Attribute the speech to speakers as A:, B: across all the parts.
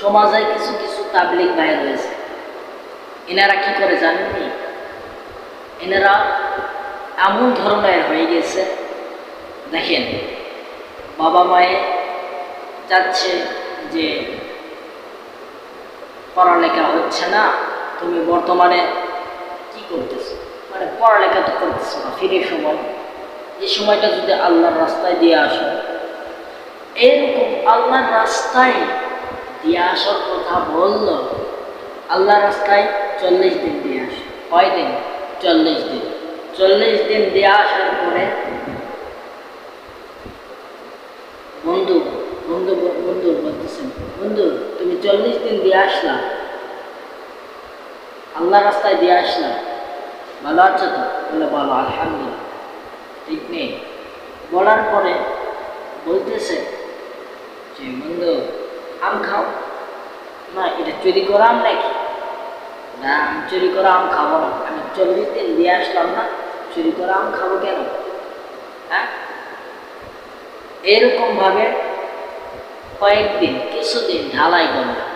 A: সমাজে কিছু কিছু তাবলিক ভাই রয়েছে এনারা কি করে জানেননি এনারা এমন ধরনের হয়ে গেছে, দেখেন, বাবা মায়ে চাচ্ছে যে পড়ালেখা হচ্ছে না, তুমি বর্তমানে কি করতেছো? মানে পড়ালেখা তো করতেছো না, ফিরে সময়। এই সময়টা যদি আল্লাহর রাস্তায় দিয়ে আসো, এরকম আল্লাহর রাস্তায় দিয়ে আসার কথা বলল। আল্লাহ রাস্তায় চল্লিশ দিন দিয়ে আসে। কয় দিন? চল্লিশ দিন। চল্লিশ দিন দিয়ে আসার পরে বন্ধু বন্ধু বন্ধু বলতেছেন, বন্ধু, তুমি চল্লিশ দিন দিয়ে আসলা। আল্লাহ রাস্তায় দিয়ে আসলা। ভালো আছো তো? বলে, ভালো, আলহামদুলিল্লাহ। ঠিক নেই। বলার পরে বলতেছে যে, বন্ধু, আম খাও। না, এটা চুরি নাকি? না, আমি চুরি করা আম খাব না। আমি চল্লিশ দিন দিয়ে আসলাম না, চুরি আম খাব কেন? হ্যাঁ? এরকম ভাবে কয়েকদিন, কিছুদিন ঢালাই করলাম।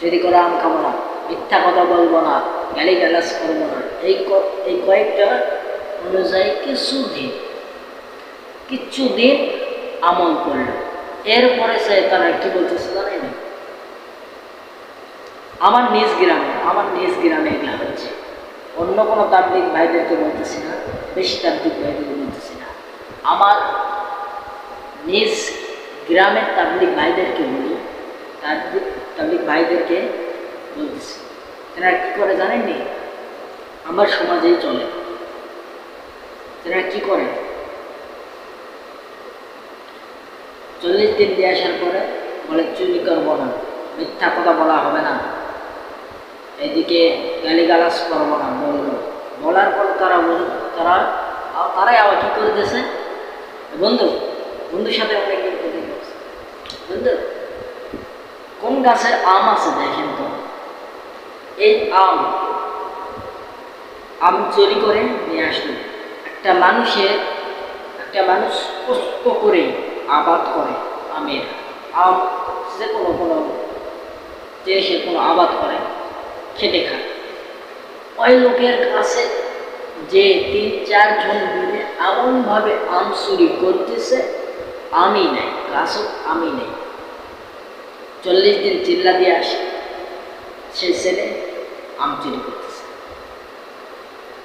A: চুরি করা আম খাব না, মিথ্যা কথা বলব না গালি গালাস করব না। এই এই কয়েকটা অনুযায়ী কিছুদিন কিছুদিন আমল করল এরপরে সে তারা কি বলতেছে জানেন আমার নিজ গ্রামে, আমার নিজ গ্রামে এগুলা হচ্ছে। অন্য কোনো তাবলিক ভাইদেরকে বলতেছি না বেশি তাবলিক ভাইদেরকে বলতেছি না। আমার নিজ গ্রামের তাবলিক ভাইদেরকে বলি তাবলিক তাবলিক ভাইদেরকে বলতেছি। এনারা কী করে জানেননি? আমার সমাজেই চলে। এনারা কী করে? চল্লিশ দিন দিয়ে আসার পরে বলে, চুরি করব না, মিথ্যা কথা বলা হবে না। এদিকে গালিগালাজ করব না বলল বলার পর তারা তারা, তারাই আবার কী করে দিয়েছে? বন্ধু, বন্ধুর সাথে অনেক দিন কথা বলছে। বন্ধু, কোন গাছের আম আছে দেখেন তো? এই আম আম চুরি করে নিয়ে আসলো। একটা মানুষের, একটা মানুষ কষ্ট করে আবাদ করে আমের। আম যে কোনো কোনো জিনিসের কোনো আবাদ করে। খেটে খায় ওই লোকের কাছে যে তিন চারজন মিলে এমনভাবে আম চুরি করতেছে, আমি নেই গাছও আমি নেই। চল্লিশ দিন চিল্লা দিয়ে আসে, সে ছেলে আম চুরি করতেছে।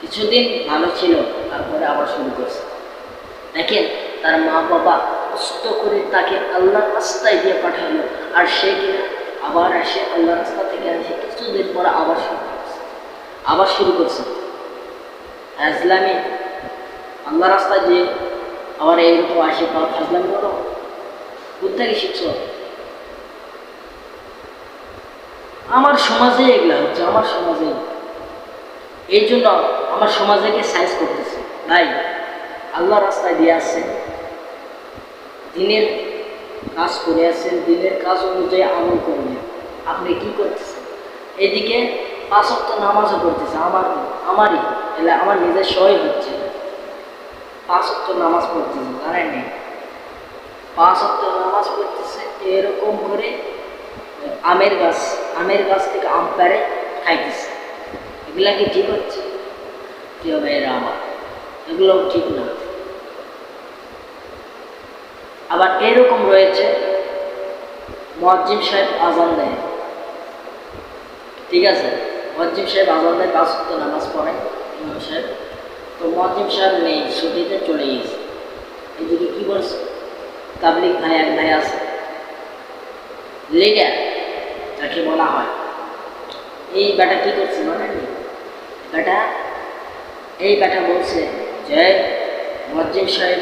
A: কিছুদিন ভালো ছিল, তারপরে আবার শুরু করছে। দেখেন, তার মা বাবা কষ্ট করে তাকে আল্লাহ রাস্তায় দিয়ে পাঠালো, আর সে কিনা আবার আসে আল্লাহ রাস্তা থেকে এসে কিছুদিন পরে আবার শুরু করছে আবার শুরু করছে ফাজলামি আল্লাহ রাস্তায় যে আবার এইরকম আসে, তাও ফাজলামি করো কোথেকে শিখছ? আমার সমাজে এগুলা হচ্ছে, আমার সমাজে। এই জন্য আমার সমাজকে সাইজ করতেছে। ভাই আল্লাহ রাস্তায় দিয়ে আসছেন। দিনের কাজ করে আসছেন, দিনের কাজ অনুযায়ী আমল করবেন। আপনি কি করতেছেন? এদিকে পাঁচ নামাজও পড়তেছে, আমার, আমারই, এলে, আমার নিজের সই হচ্ছে। পাঁচ নামাজ পড়তেছে জানেন নেই। পাঁচ নামাজ পড়তেছে, এরকম করে আমের গাছ আমের গাছ থেকে আম পেড়ে খাইতেছে। এগুলা কি ঠিক হচ্ছে? কি হবে ভাইয়েরা আমার এগুলো ঠিক না। আবার এরকম রয়েছে মজ্জিম সাহেব আজান দেয়। ঠিক আছে? মজ্জিম সাহেব আজান দেয় পাঁচ তো নামাজ পড়ে। ইমাম সাহেব, তো মজ্জিম সাহেব নেই, ছুটিতে চলে গেছে। এদিকে কি বলছে? তাবলিক ভাই এক ভাই আছে। লিডার যাকে বলা হয়। এই বেটা কি করছে জানেন বেটা, এই বেটা বলছে যে মজ্জিম সাহেব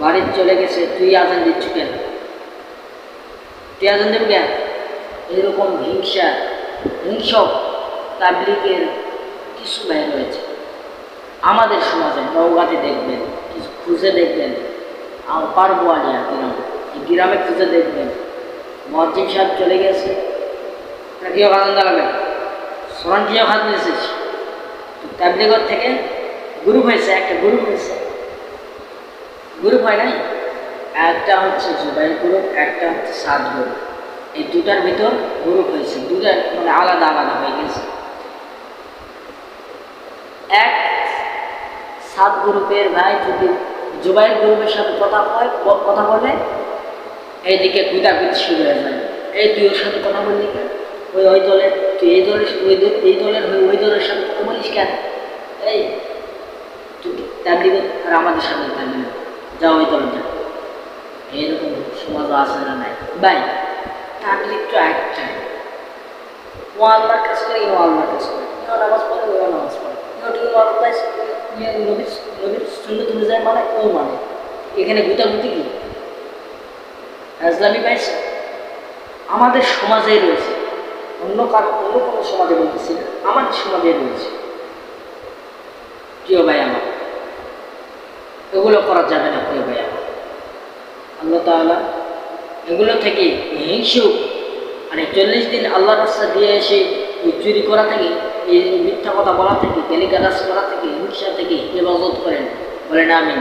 A: বাড়ির চলে গেছে, তুই আজান দিচ্ছ কেন? তুই আজান দেব কেন? এরকম হিংসা, হিংসক তাবলিকের কিছু ব্যয় রয়েছে। আমাদের সমাজে নৌগাতে দেখবেন, কিছু খুঁজে দেখবেন আমার পারব আলিয়া গ্রাম, এই গ্রামে খুঁজে দেখবেন মজ্জিম সাহেব চলে গেছে। কেউ আনন্দ লাগবে? সোনান কিও খাত তাবলিগর থেকে গ্রুপ হয়েছে, একটা গ্রুপ হয়েছে। গ্রুপ হয় নাই? একটা হচ্ছে জুবাইর গ্রুপ, একটা হচ্ছে সাত গ্রুপ। এই দুটার ভিতর গ্রুপ হয়েছে। দুটার মানে আলাদা আলাদা হয়ে গেছে। এক সাত গ্রুপের ভাই যদি জুবাইর গ্রুপের সাথে কথা হয় কথা বলে, এইদিকে কুদাকুদি শুরু হয়ে যায়। এই তুই ওর সাথে কথা বললি কেন? ওই ওই দলের তুই এই দলের ওই এই দলের হয়ে ওই দলের সাথে কথা বলিস কেন? এই, তুই তাবলিগ আর আমাদের সাথে তাবলিগ যাও ওই দলে যা এইরকম সমাজ আছে না নাই। ভাই তাবলিগ তো একটাই ও আল্লাহর কাজ করে ও আল্লাহর কাজ করে ও নামাজ পড়ে ও নামাজ পড়ে। ও তুমি আল্লাহ নবীর সুন্দর তুমি যায় মানে ও মানে। এখানে গুতাগুতি কি? ইসলামী পাইছে? আমাদের সমাজে রয়েছে। অন্য কারও, অন্য কোনো সমাজে বলতেছি না আমাদের সমাজে রয়েছে। প্রিয় ভাই আমার, এগুলো করা যাবে না, প্রিয় ভাই আমার। আল্লাহ তাআলা এগুলো থেকে হিংসুক। মানে চল্লিশ দিন আল্লাহ রাস্তা দিয়ে এসে চুরি করা থেকে, এই মিথ্যা কথা বলা থেকে গালিগালাজ করা থেকে, হিংসা থেকে হেফাজত করেন। বলেন আমিন।